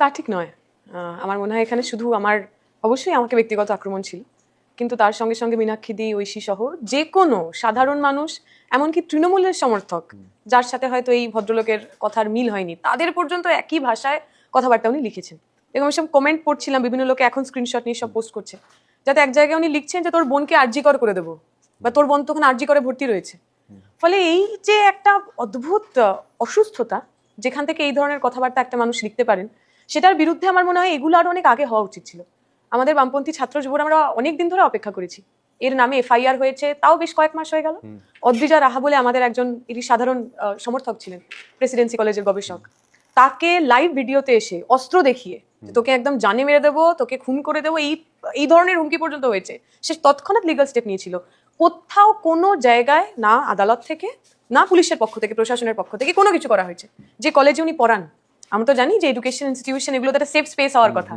তা ঠিক নয়। আমার মনে হয় এখানে শুধু আমার, অবশ্যই আমাকে ব্যক্তিগত আক্রমণ ছিল, কিন্তু তার সঙ্গে সঙ্গে মীনাক্ষী দি, ঐশী সহ যে কোনো সাধারণ মানুষ, এমনকি তৃণমূলের সমর্থক, যার সাথে হয়তো এই ভদ্রলোকের কথার মিল হয়নি, তাদের পর্যন্ত একই ভাষায় কথাবার্তা উনি লিখেছেন। এরকম সব কমেন্ট পড়ছিলাম, বিভিন্ন লোকে এখন স্ক্রিনশট নিয়ে সব পোস্ট করছে, যাতে এক জায়গায় উনি লিখছেন যে তোর বোনকে আর্জিকর করে দেবো, বা তোর বোন তখন আর্জি করে ভর্তি রয়েছে। ফলে এই যে একটা অদ্ভুত, অসুস্থতা, যেখান থেকে এই ধরনের কথাবার্তা একটা মানুষ লিখতে পারেন সেটার বিরুদ্ধে আমার মনে হয় এগুলো আরও অনেক আগে হওয়া উচিত ছিল। আমাদের বামপন্থী ছাত্র যুবরা আমরা অনেক দিন ধরে অপেক্ষা করেছি। এর নামে এফআইআর হয়েছে তাও বেশ কয়েক মাস হয়ে গেল। অদ্রিজা রাহা বলে আমাদের একজন এরই সাধারণ সমর্থক ছিলেন প্রেসিডেন্সি কলেজের গবেষক। তাকে লাইভ ভিডিওতে এসে অস্ত্র দেখিয়ে তোকে একদম জানে মেরে দেবো তোকে খুন করে দেবো এই এই ধরনের হুমকি পর্যন্ত হয়েছে। সে তৎক্ষণাৎ লিগাল স্টেপ নিয়েছিল। কোথাও কোনো জায়গায় না আদালত থেকে না পুলিশের পক্ষ থেকে প্রশাসনের পক্ষ থেকে কোনো কিছু করা হয়েছে। যে কলেজে উনি পড়ান আমরা তো জানি যে এডুকেশন ইনস্টিটিউশন এগুলো তো একটা সেফ স্পেস হওয়ার কথা।